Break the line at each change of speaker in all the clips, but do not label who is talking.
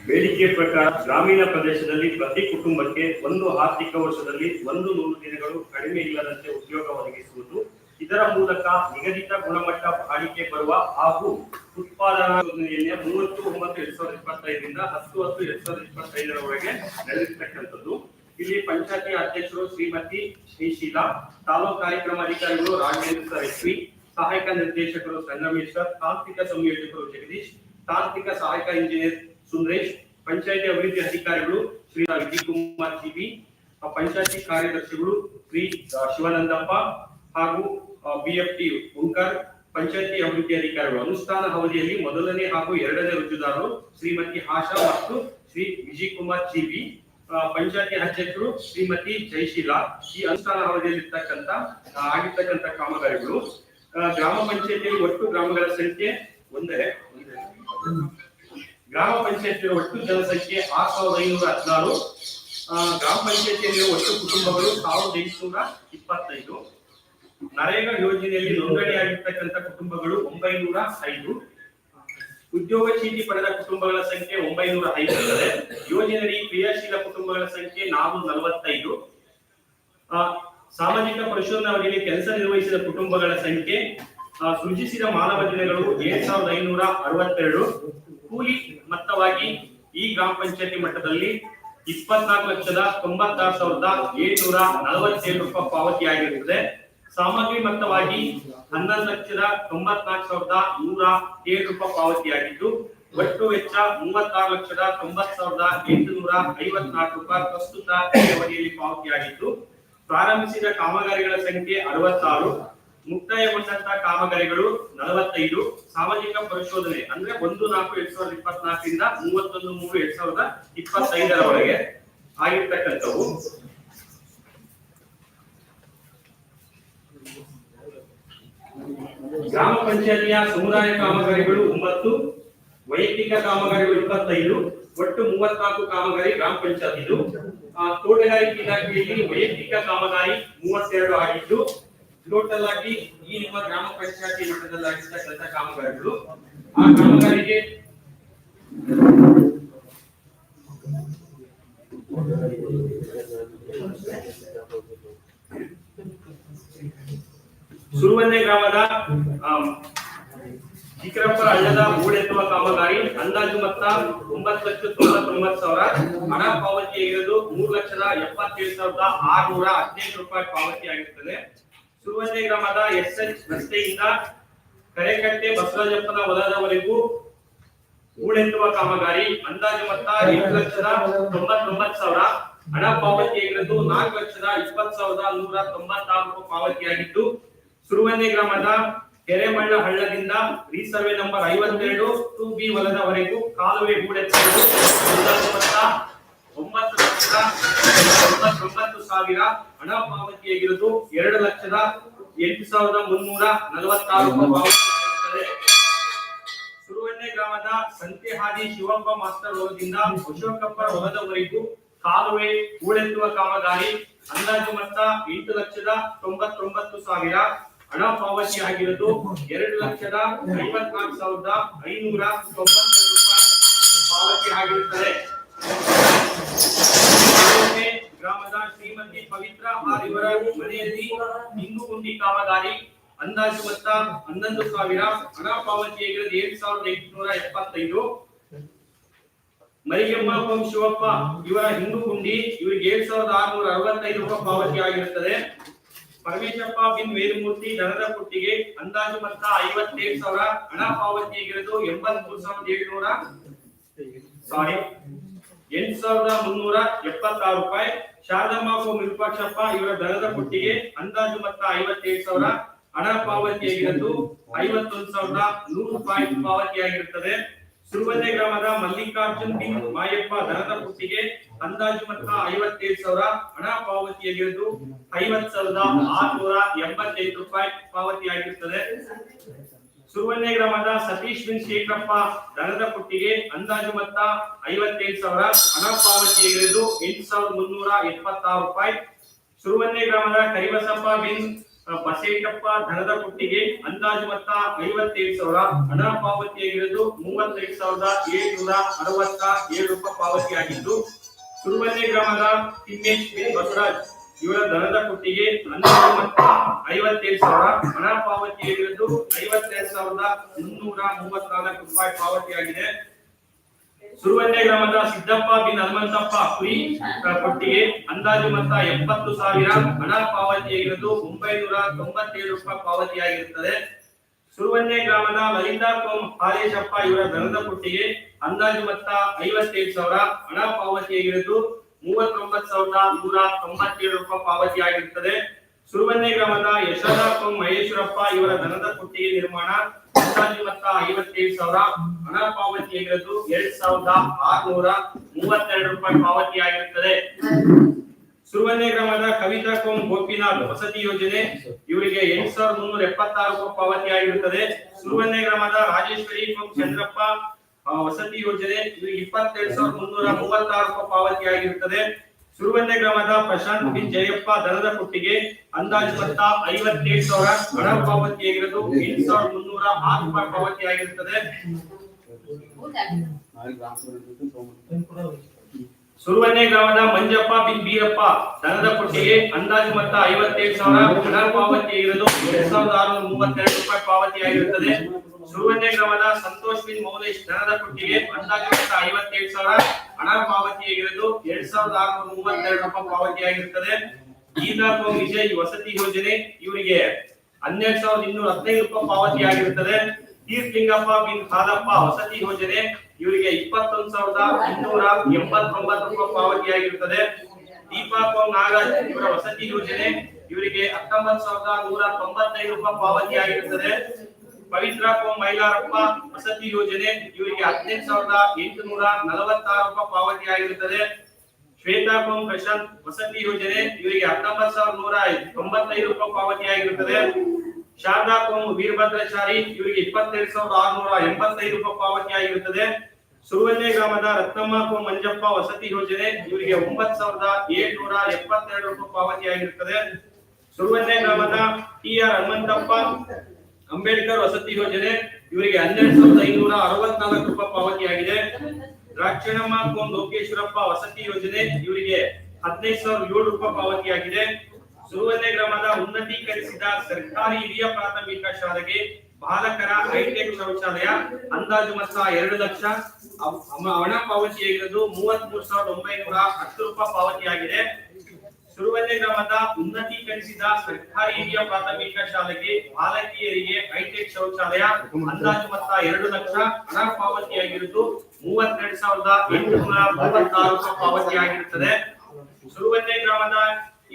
ಬೇಡಿಕೆ ಪ್ರಕಾರ ಗ್ರಾಮೀಣ ಪ್ರದೇಶದಲ್ಲಿ ಪ್ರತಿ ಕುಟುಂಬಕ್ಕೆ ಒಂದು ಆರ್ಥಿಕ ವರ್ಷದಲ್ಲಿ ಒಂದು ನೂರು ದಿನಗಳು ಕಡಿಮೆ ಇಲ್ಲದಂತೆ ಉದ್ಯೋಗ ಒದಗಿಸುವುದು ಇದರ ಮೂಲಕ ನಿಗದಿತ ಗುಣಮಟ್ಟ ಬಾಳಿಕೆ ಬರುವ ಹಾಗೂ ಉತ್ಪಾದನಾ ಯೋಜನೆಯನ್ನೇ ಮೂವತ್ತು, ಒಂಬತ್ತು, ಎರಡ್ ಸಾವಿರದ ಇಪ್ಪತ್ತೈದರಿಂದ ಹತ್ತು ಹತ್ತು, ಎರಡ್ ಸಾವಿರದ ಇಪ್ಪತ್ತೈದರವರೆಗೆ ನಡೆದಿರ್ತಕ್ಕಂಥದ್ದು ಇಲ್ಲಿ ಪಂಚಾಯತಿ ಅಧ್ಯಕ್ಷರು ಶ್ರೀಮತಿ ಶ್ರೀಶೀಲಾ ತಾಲೂಕು ಕಾರ್ಯಕ್ರಮ ಅಧಿಕಾರಿಗಳು ರಾಘವೇಂದ್ರ ಸರ್ ಎಸ್ ಪಿ ಸಹಾಯಕ ನಿರ್ದೇಶಕರು ಸಂಗಮೇಶ್ವರ್, ತಾಂತ್ರಿಕ ಸಂಯೋಜಕರು ಜಗದೀಶ್, ತಾಂತ್ರಿಕ ಸಹಾಯಕ ಇಂಜಿನಿಯರ್ ಸುಂದರೇಶ್, ಪಂಚಾಯತಿ ಅಭಿವೃದ್ಧಿ ಅಧಿಕಾರಿಗಳು ಶ್ರೀ ವಿಜಯಕುಮಾರ್ ಕುಮಾರ್ ಜಿಬಿ ಪಂಚಾಯತಿ ಕಾರ್ಯದರ್ಶಿಗಳು ಶ್ರೀ ಶಿವಾನಂದಪ್ಪ ಹಾಗೂ ಬಿಎಫ್ಟಿ ಉಂಕಾರ್ ಪಂಚಾಯತಿ ಅಭಿವೃದ್ಧಿ ಅಧಿಕಾರಿಗಳು. ಅನುಷ್ಠಾನ ಅವಧಿಯಲ್ಲಿ ಮೊದಲನೇ ಹಾಗೂ ಎರಡನೇ ರುಜುದಾರರು ಶ್ರೀಮತಿ ಆಶಾ ಮತ್ತು ಶ್ರೀ ವಿಜಯ್ ಕುಮಾರ್ ಜಿಬಿ ಪಂಚಾಯತಿ ಅಧ್ಯಕ್ಷರು ಶ್ರೀಮತಿ ಜಯಶೀಲಾ. ಈ ಅನುಷ್ಠಾನ ಅವಧಿಯಲ್ಲಿ ಆಗಿರ್ತಕ್ಕಂಥ ಕಾಮಗಾರಿಗಳು. ಗ್ರಾಮ ಪಂಚಾಯತಿಯಲ್ಲಿ ಒಟ್ಟು ಗ್ರಾಮಗಳ ಸಂಖ್ಯೆ ಒಂದೇ. ಗ್ರಾಮ ಪಂಚಾಯತಿಯ ಒಟ್ಟು ಜನಸಂಖ್ಯೆ ಆರ್ ಸಾವಿರದ ಐನೂರ ಹದಿನಾರು. ಗ್ರಾಮ ಪಂಚಾಯತಿಯಲ್ಲಿ ಒಟ್ಟು ಕುಟುಂಬಗಳು ಸಾವಿರದ ಎಂಟುನೂರ ಇಪ್ಪತ್ತೈದು. ನರೇಗಾ ಯೋಜನೆಯಲ್ಲಿ ನೋಂದಣಿಯಾಗಿರ್ತಕ್ಕಂಥ ಕುಟುಂಬಗಳು ಒಂಬೈನೂರ ಐದು. ಉದ್ಯೋಗ ಚೀಟಿ ಪಡೆದ ಕುಟುಂಬಗಳ ಸಂಖ್ಯೆ ಒಂಬೈನೂರ ಐದು ಯೋಜನೆಯಲ್ಲಿ ಕ್ರಿಯಾಶೀಲ ಕುಟುಂಬಗಳ ಸಂಖ್ಯೆ ನಾನೂರ ನಲವತ್ತೈದು ಸಾಮಾಜಿಕ ಪರಿಶೋಧನಾ ಕೆಲಸ ನಿರ್ವಹಿಸಿದ ಕುಟುಂಬಗಳ ಸಂಖ್ಯೆ ಸೃಜಿಸಿದ ಮಾನವ ದಿನಗಳು ಸಾವಿರದ ಐನೂರ ಅರವತ್ತೆರಡು. ಕೂಲಿ ಮತ್ತವಾಗಿ ಈ ಗ್ರಾಮ ಪಂಚಾಯತಿ ಮಟ್ಟದಲ್ಲಿ ಇಪ್ಪತ್ನಾಲ್ಕು ಲಕ್ಷದ ತೊಂಬತ್ತಾರು ಸಾವಿರದ ಏಳ್ನೂರ ನಲವತ್ತೇಳು ರೂಪಾಯಿ ಪಾವತಿಯಾಗಿರುತ್ತದೆ. ಸಾಮಗ್ರಿ ಮೊತ್ತವಾಗಿ ಹನ್ನೊಂದು ಲಕ್ಷದ ತೊಂಬತ್ನಾಲ್ಕು ಸಾವಿರದ ನೂರ ಏಳು ರೂಪಾಯಿ ಪಾವತಿಯಾಗಿದ್ದು, ಒಟ್ಟು ವೆಚ್ಚ ಮೂವತ್ತಾರು ಲಕ್ಷದ ತೊಂಬತ್ ಸಾವಿರದ ಎಂಟುನೂರ ಐವತ್ನಾಲ್ಕು ರೂಪಾಯಿ ಪ್ರಸ್ತುತ ಅವಧಿಯಲ್ಲಿ ಪಾವತಿಯಾಗಿದ್ದು, ಪ್ರಾರಂಭಿಸಿದ ಕಾಮಗಾರಿಗಳ ಸಂಖ್ಯೆ ಅರವತ್ತಾರು ಮುಕ್ತಾಯಗೊಂಡಂತಹ ಕಾಮಗಾರಿಗಳು ನಲವತ್ತೈದು, ಸಾಮಾಜಿಕ ಪರಿಶೋಧನೆ ಅಂದ್ರೆ ಒಂದು ನಾಲ್ಕು ಎರಡ್ ಸಾವಿರದ ಇಪ್ಪತ್ನಾಲ್ಕರಿಂದ ಮೂವತ್ತೊಂದು ಮೂರು ಎರಡ್ ಸಾವಿರದ ಇಪ್ಪತ್ತೈದರವರೆಗೆ ಆಗಿರ್ತಕ್ಕಂಥವು. ಗ್ರಾಮ ಪಂಚಾಯತಿಯ ಸಮುದಾಯ ಕಾಮಗಾರಿಗಳು ಒಂಬತ್ತು, ವೈಯಕ್ತಿಕ ಕಾಮಗಾರಿಗಳು ಇಪ್ಪತ್ತೈದು, ಒಟ್ಟು ಮೂವತ್ನಾಲ್ಕು ಕಾಮಗಾರಿ ಗ್ರಾಮ ಪಂಚಾಯತಿದು. ತೋಟಗಾರಿಕೆ ಇಲಾಖೆಯಲ್ಲಿ ವೈಯಕ್ತಿಕ ಕಾಮಗಾರಿ ಮೂವತ್ತೆರಡು ಆಗಿದ್ದು, ಟೋಟಲ್ ಆಗಿ ಈ ನಿಮ್ಮ ಗ್ರಾಮ ಪಂಚಾಯತಿ ಮಟ್ಟದಲ್ಲಿ ಆಗಿರ್ತಕ್ಕಂಥ ಕಾಮಗಾರಿಗಳು. ಆ ಕಾಮಗಾರಿಗೆ ಸುರುವನ್ನೆ ಗ್ರಾಮದ ಆಮ್, ಚಿಕ್ಕರಪ್ಪರ ಹಳ್ಳದ ಹೂಳೆತ್ತುವ ಕಾಮಗಾರಿ. ಅಂದಾಜು ಮೊತ್ತ ಒಂಬತ್ತು ಲಕ್ಷ ತೊಂಬತ್ತೊಂಬತ್ತು ಸಾವಿರ. ಹಣ ಪಾವತಿಯಾಗಿರೋದು ಮೂರು ಲಕ್ಷದ ಎಪ್ಪತ್ತೇಳು ಸಾವಿರದ ಆರ್ನೂರ ಹದಿನೈದು ರೂಪಾಯಿ ಪಾವತಿಯಾಗಿರುತ್ತದೆ ಸುರುವನ್ನೆ ಗ್ರಾಮದ ಎಸ್ ಎಚ್ ರಸ್ತೆಯಿಂದ ಕರೆಕಟ್ಟೆ ಬಸವರಾಜಪ್ಪನ ಹೊಲದವರೆಗೂ ಹೂಳೆತ್ತುವ ಕಾಮಗಾರಿ. ಅಂದಾಜು ಮೊತ್ತ ಎಂಟು ಲಕ್ಷದ ತೊಂಬತ್ತೊಂಬತ್ತು ಸಾವಿರ. ಹಣ ಪಾವತಿಯಾಗಿರೋದು ನಾಲ್ಕು ಲಕ್ಷದ ಇಪ್ಪತ್ತು ಸಾವಿರದ ನೂರ ತೊಂಬತ್ತಾರು ಪಾವತಿಯಾಗಿದ್ದು ಸುರುವನ್ನೆ ಗ್ರಾಮದ ಕೆರೆಮಳ್ಳ ಹಳ್ಳದಿಂದ ರೀಸರ್ವೆ ನಂಬರ್ ಐವತ್ತೆರಡು ಟು ಬಿ ಹೊಲದವರೆಗೂ ಕಾಲುವೆ ಮೊತ್ತ ಒಂಬತ್ತು ತೊಂಬತ್ತೊಂಬತ್ತು ಸಾವಿರ ಹಣ ಪಾವತಿಯಾಗಿರುವುದು ಎರಡು ಲಕ್ಷದ ಎಂಟು ಸಾವಿರದ ಮುನ್ನೂರ ನಲವತ್ತಾರು ಪಾವತಿಯಾಗಿರುತ್ತದೆ ಗ್ರಾಮದ ಸಂತೆಹಾದಿ ಶಿವಪ್ಪ ಮಾಸ್ಟರ್ ಹೊಲದಿಂದ ಅಶೋಕಪ್ಪ ಹೊಲದವರೆಗೂ ಕಾಲುವೆ ಹೂಳೆತ್ತುವ ಕಾಮಗಾರಿ ಅಂದಾಜು ಮೊತ್ತ ಎಂಟು ಲಕ್ಷದ ತೊಂಬತ್ತೊಂಬತ್ತು ಸಾವಿರ ಹಣ ಪಾವತಿ ಆಗಿರೋದು ಎರಡು ಲಕ್ಷದ ಐವತ್ನಾಲ್ಕು ಸಾವಿರದ ಐನೂರ ತೊಂಬತ್ತೆರಡು ರೂಪಾಯಿ ಪಾವತಿ ಆಗಿರುತ್ತದೆ. ಗ್ರಾಮದ ಶ್ರೀಮತಿ ಪವಿತ್ರ ಹಾರಿವರ ಮನೆಯಲ್ಲಿ ಹಿಂದೂ ಗುಂಡಿ ಕಾಮಗಾರಿ ಅಂದಾಜು ಮೊತ್ತ ಹನ್ನೊಂದು ಸಾವಿರ, ಹಣ ಪಾವತಿಯಾಗಿರೋದು ಏಳು ಸಾವಿರದ ಎಂಟುನೂರ ಎಪ್ಪತ್ತೈದು. ಮರಿಗೆಮ್ಮ ಪಂ ಶಿವಪ್ಪ ಇವರ ಹಿಂದೂ ಗುಂಡಿ ಇವರಿಗೆ ಏಳು ಸಾವಿರದ ಆರುನೂರ ಅರವತ್ತೈದು ರೂಪಾಯಿ ಪಾವತಿ ಆಗಿರುತ್ತದೆ. ಪರಮೇಶಪ್ಪ ಬಿನ್ ವೇದಮೂರ್ತಿ ದನದ ಕುಟ್ಟಿಗೆ ಅಂದಾಜು ಮೊತ್ತ ಐವತ್ತೇಳು ಸಾವಿರ, ಹಣ ಪಾವತಿಯಾಗಿರೋದು ಎಂಬತ್ಮೂರು ಸಾವಿರದ ಏಳ್ನೂರ ಸಾರಿ. ಎಂಟು ಸಾವಿರದ ಮುನ್ನೂರ ಎಪ್ಪತ್ತಾರು ರೂಪಾಯಿ. ಶಾರದಮ್ಮ ವಿರೂಪಾಕ್ಷಪ್ಪ ಇವರ ದನದ ಕುಟ್ಟಿಗೆ ಅಂದಾಜು ಮೊತ್ತ ಐವತ್ತೇಳು ಸಾವಿರ, ಹಣ ಪಾವತಿಯಾಗಿರೋದು ಐವತ್ತೊಂದು ಸಾವಿರದ ನೂರು ರೂಪಾಯಿ ಪಾವತಿಯಾಗಿರುತ್ತದೆ. ಸುರುವನ್ನೆ ಗ್ರಾಮದ ಮಲ್ಲಿಕಾರ್ಜುನ್ ಬಿಂಗ್ ಮಾಯಪ್ಪ ದನದ ಪುಟ್ಟಿಗೆ ಅಂದಾಜು ಮೊತ್ತ ಐವತ್ತೇಳು ಸಾವಿರ, ಹಣ ಪಾವತಿಯಾಗಿರುವುದು ಐವತ್ ಸಾವಿರದ ಆರ್ನೂರ ಎಂಬತ್ತೈದು ರೂಪಾಯಿ ಪಾವತಿಯಾಗಿರುತ್ತದೆ ಸುರುವನ್ನೆ ಗ್ರಾಮದ ಸತೀಶ್ ಬಿನ್ ಶೇಖರಪ್ಪ ದನದ ಪುಟ್ಟಿಗೆ ಅಂದಾಜು ಮೊತ್ತ ಐವತ್ತೇಳು ಸಾವಿರ, ಹಣ ಪಾವತಿಯಾಗಿರುವುದು ಎಂಟು ಸಾವಿರದ ಮುನ್ನೂರ ಎಪ್ಪತ್ತಾರು ರೂಪಾಯಿ. ಸುರುವನ್ನೆ ಗ್ರಾಮದ ಕರಿಬಸಪ್ಪ ಬಿನ್ ಬಸೇಟಪ್ಪ ದನದ ಕೊಟ್ಟಿಗೆ ಅಂದಾಜು ಮೊತ್ತ ಐವತ್ತೇಳು ಸಾವಿರ. ಹಣ ಪಾವತಿಯಾಗಿರುವುದು ಮೂವತ್ತೈದು ಸಾವಿರದ ಏಳ್ನೂರ ಅರವತ್ತ ಏಳು ರೂಪಾಯಿ ಪಾವತಿಯಾಗಿದ್ದು ಸುರುವನೆ ಗ್ರಾಮದ ತಿಮ್ಮೇಶ್ ಬಸವರಾಜ್ ಇವರ ದನದ ಕೊಟ್ಟಿಗೆ ಅಂದಾಜು ಮೊತ್ತ ಐವತ್ತೇಳು ಸಾವಿರ. ಹಣ ಪಾವತಿಯಾಗಿರುವುದು ಐವತ್ತೆರಡು ಸಾವಿರದ ಮುನ್ನೂರ ಮೂವತ್ನಾಲ್ಕು ರೂಪಾಯಿ ಪಾವತಿಯಾಗಿದೆ. ಸುರುವನ್ನೆ ಗ್ರಾಮದ ಸಿದ್ದಪ್ಪ ಬಿನ್ ಹನುಮಂತಪ್ಪ ಪುರಿ ಕೊಟ್ಟಿಗೆ ಅಂದಾಜು ಮೊತ್ತ ಎಪ್ಪತ್ತು ಸಾವಿರ ಹಣ ಪಾವತಿಯಾಗಿರುವುದು ಒಂಬೈನೂರ ತೊಂಬತ್ತೇಳು ರೂಪಾಯಿ ಪಾವತಿಯಾಗಿರುತ್ತದೆ. ಸುರುವನ್ನೆ ಗ್ರಾಮದ ಲಲಿತಾ ಕೋಮ್ ಹಾಲೇಶಪ್ಪ ಇವರ ದನದ ಕೊಟ್ಟಿಗೆ ಅಂದಾಜು ಮೊತ್ತ ಐವತ್ತೇಳು ಸಾವಿರ ಹಣ ಪಾವತಿಯಾಗಿರುವುದು ಮೂವತ್ತೊಂಬತ್ತು ಸಾವಿರದ ನೂರ ತೊಂಬತ್ತೇಳು ರೂಪಾಯಿ ಪಾವತಿಯಾಗಿರುತ್ತದೆ. ಸುರುವನ್ನೆ ಗ್ರಾಮದ ಯಶೋಧ ಕೋಮ್ ಮಹೇಶ್ವರಪ್ಪ ಇವರ ದನದ ಕೊಟ್ಟಿಗೆ ನಿರ್ಮಾಣ ಐವತ್ತೇಳು ಸಾವಿರ ಹಣ ಪಾವತಿಯಾಗಿರೋದು ಎರಡ್ ಸಾವಿರದ ಆರ್ನೂರ ಮೂವತ್ತೆರಡು ರೂಪಾಯಿ ಪಾವತಿಯಾಗಿರುತ್ತದೆ ಸುರುವನ್ನೆ ಗ್ರಾಮದ ಕವಿತಾ ಕೋಮ್ ಗೋಪಿನಾಥ್ ವಸತಿ ಯೋಜನೆ ಇವರಿಗೆ ಎಂಟ್ ಸಾವಿರದ ಮುನ್ನೂರ ಎಪ್ಪತ್ತಾರು ರೂಪಾಯಿ ಪಾವತಿಯಾಗಿರುತ್ತದೆ. ಸುರುವನ್ನೆ ಗ್ರಾಮದ ರಾಜೇಶ್ವರಿ ಕೋಮ್ ಚಂದ್ರಪ್ಪ ವಸತಿ ಯೋಜನೆ ಇವರಿಗೆ ಇಪ್ಪತ್ತೆರಡು ಸಾವಿರದ ಮುನ್ನೂರ ಮೂವತ್ತಾರು ರೂಪಾಯಿ ಪಾವತಿಯಾಗಿರುತ್ತದೆ. ಸುರುವನ್ನೆ ಗ್ರಾಮದ ಪ್ರಶಾಂತ್ ಬಿ ಜಯಪ್ಪ ದರದ ಕೊಟ್ಟಿಗೆ ಅಂದಾಜು ಮೊತ್ತ ಐವತ್ತೆಂಟು ಸಾವಿರ ಹಣ ಪಾವತಿಯಾಗಿರೋದು ಎಂಟು ಸಾವಿರದ ಮುನ್ನೂರ ಆರು ರೂಪಾಯಿ ಪಾವತಿಯಾಗಿರುತ್ತದೆ ಸುರುವನ್ನೆ ಗ್ರಾಮದ ಮಂಜಪ್ಪ ಬಿನ್ ಬೀರಪ್ಪ, ದನದ ಪುಟ್ಟಿಗೆ ಅಂದಾಜು ಮೊತ್ತ ಐವತ್ತೇಳು ಸಾವಿರ ಹಣ ಇರಲು ಎರಡ್ ಸಾವಿರದ ಆರುನೂರ ಮೂವತ್ತೆರಡು ರೂಪಾಯಿ ಪಾವತಿಯಾಗಿರುತ್ತದೆ ಸುರುವನ್ನೆ ಗ್ರಾಮದ ಸಂತೋಷ್ ಬಿನ್ ಮೌಲೇಶ್, ದನದ ಪುಟ್ಟಿಗೆ ಅಂದಾಜು ಮೊತ್ತ ಐವತ್ತೇಳು ಸಾವಿರ, ಹಣ ಪಾವತಿಯಾಗಿರಲು ಎರಡ್ ಸಾವಿರದ ಆರುನೂರ ಮೂವತ್ತೆರಡು ರೂಪಾಯಿ ಪಾವತಿಯಾಗಿರುತ್ತದೆ ಗೀತಾ ಕೋಮ್ ವಿಜಯ್ ವಸತಿ ಯೋಜನೆ, ಇವರಿಗೆ ಹನ್ನೆರಡು ಸಾವಿರದ ಇನ್ನೂರ ಹದಿನೈದು ರೂಪಾಯಿ ಪಾವತಿಯಾಗಿರುತ್ತದೆ ತೀರ್ಥಲಿಂಗಪ್ಪ ಬಿನ್ ಹಾಲಪ್ಪ ವಸತಿ ಯೋಜನೆ ಇವರಿಗೆ ಇಪ್ಪತ್ತೊಂದು ಸಾವಿರದ ಇನ್ನೂರ ಎಂಬತ್ತೊಂಬತ್ತು ರೂಪಾಯಿ ಪಾವತಿಯಾಗಿರುತ್ತದೆ. ದೀಪಾ ಕೋಮ್ ನಾಗರಾಜ್ ಇವರ ವಸತಿ ಯೋಜನೆ ಇವರಿಗೆ ಹತ್ತೊಂಬತ್ತು ಸಾವಿರದ ನೂರ ತೊಂಬತ್ತೈದು ರೂಪಾಯಿ ಪಾವತಿಯಾಗಿರುತ್ತದೆ. ಪವಿತ್ರ ಕೋಮ್ ಮೈಲಾರಪ್ಪ ವಸತಿ ಯೋಜನೆ ಇವರಿಗೆ ಹದಿನೆಂಟು ಸಾವಿರದ ಎಂಟುನೂರ ನಲವತ್ತಾರು ರೂಪಾಯಿ ಪಾವತಿಯಾಗಿರುತ್ತದೆ. ಶ್ವೇತಾ ಕೋಮ್ ಪ್ರಶಾಂತ್ ವಸತಿ ಯೋಜನೆ ಇವರಿಗೆ ಹತ್ತೊಂಬತ್ತು ಸಾವಿರದ ನೂರ ತೊಂಬತ್ತೈದು ರೂಪಾಯಿ ಪಾವತಿಯಾಗಿರುತ್ತದೆ. ಶಾರದಾ ಕೋಮ್ ವೀರಭದ್ರಾಚಾರಿ ಇವರಿಗೆ ಇಪ್ಪತ್ತೆರಡು ಸಾವಿರದ ಆರುನೂರ ಎಂಬತ್ತೈದು ರೂಪಾಯಿ ಪಾವತಿಯಾಗಿರುತ್ತದೆ. ಸುರುವನ್ನೆ ಗ್ರಾಮದ ರತ್ನಮ್ಮ ಕೋ ಮಂಜಪ್ಪ ವಸತಿ ಯೋಜನೆ ಇವರಿಗೆ ಒಂಬತ್ ಸಾವಿರದ ಏಳ್ನೂರ ಎಪ್ಪತ್ತೆರಡು ರೂಪಾಯಿ ಪಾವತಿಯಾಗಿರುತ್ತದೆ. ಸುರುವನ್ನೆ ಗ್ರಾಮದ ಟಿ ಆರ್ ಹನುಮಂತಪ್ಪ, ಅಂಬೇಡ್ಕರ್ ವಸತಿ ಯೋಜನೆ ಇವರಿಗೆ ಹನ್ನೆರಡು ಸಾವಿರದ ಐನೂರ ಅರವತ್ನಾಲ್ಕು ರೂಪಾಯಿ ಪಾವತಿಯಾಗಿದೆ. ದ್ರಾಕ್ಷಣಮ್ಮ ಕೋಮ್ ಲೋಕೇಶ್ವರಪ್ಪ ವಸತಿ ಯೋಜನೆ ಇವರಿಗೆ ಹದಿನೈದು ಸಾವಿರದ ಏಳು ರೂಪಾಯಿ ಪಾವತಿಯಾಗಿದೆ. ಸುರುವನ್ನೆ ಗ್ರಾಮದ ಉನ್ನತೀಕರಿಸಿದ ಸರ್ಕಾರಿ ಹಿರಿಯ ಪ್ರಾಥಮಿಕ ಶಾಲೆಗೆ ಬಾಲಕರ ಹೈಟೆಕ್ ಶೌಚಾಲಯ, ಅಂದಾಜು ಮೊತ್ತ ಎರಡು ಲಕ್ಷ. ಹಣ ಪಾವತಿಯಾಗಿರೋದು ಮೂವತ್ತ್ ಮೂರು ಸಾವಿರದ ಒಂಬೈನೂರ ಹತ್ತು ರೂಪಾಯಿ ಪಾವತಿಯಾಗಿದೆ ಸುರುವನ್ನೆ ಗ್ರಾಮದ ಉನ್ನತೀಕರಿಸಿದ ಸರ್ಕಾರಿ ಹಿರಿಯ ಪ್ರಾಥಮಿಕ ಶಾಲೆಗೆ ಬಾಲಕಿಯರಿಗೆ ಹೈಟೆಕ್ ಶೌಚಾಲಯ, ಅಂದಾಜು ಮೊತ್ತ ಎರಡು ಲಕ್ಷ. ಹಣ ಪಾವತಿಯಾಗಿರುವುದು ಮೂವತ್ತೆರಡು ಸಾವಿರದ ಎಂಟುನೂರ ಮೂವತ್ತಾರು ರೂಪಾಯಿ ಪಾವತಿಯಾಗಿರುತ್ತದೆ ಸುರುವನ್ನೆ ಗ್ರಾಮದ